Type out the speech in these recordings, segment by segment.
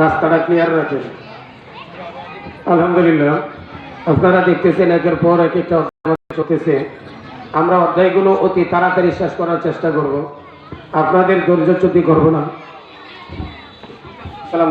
রাস্তাটা ক্লিয়ার রাখেন আলহামদুলিল্লাহ আপনারা দেখতেছেন একের পর এক একটা চলতেছে। আমরা অধ্যায়গুলো অতি তাড়াতাড়ি শেষ করার চেষ্টা করব। আপনাদের ধৈর্য চ্যুতি করব না। সালাম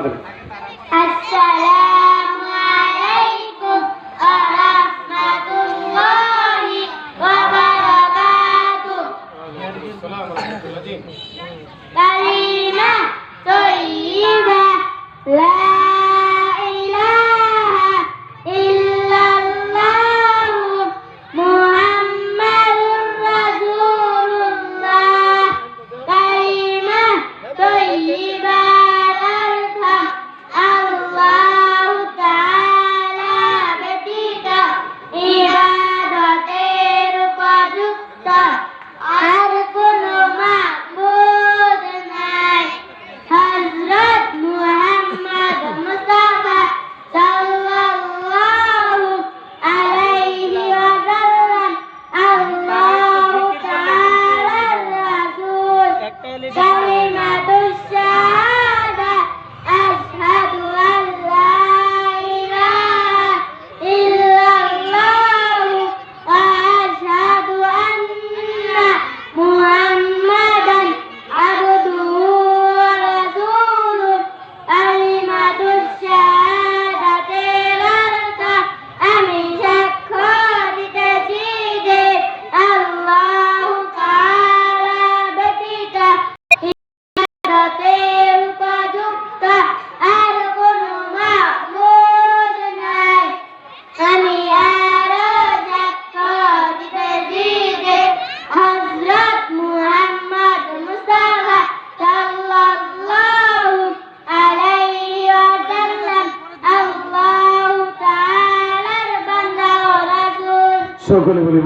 সকলে বলি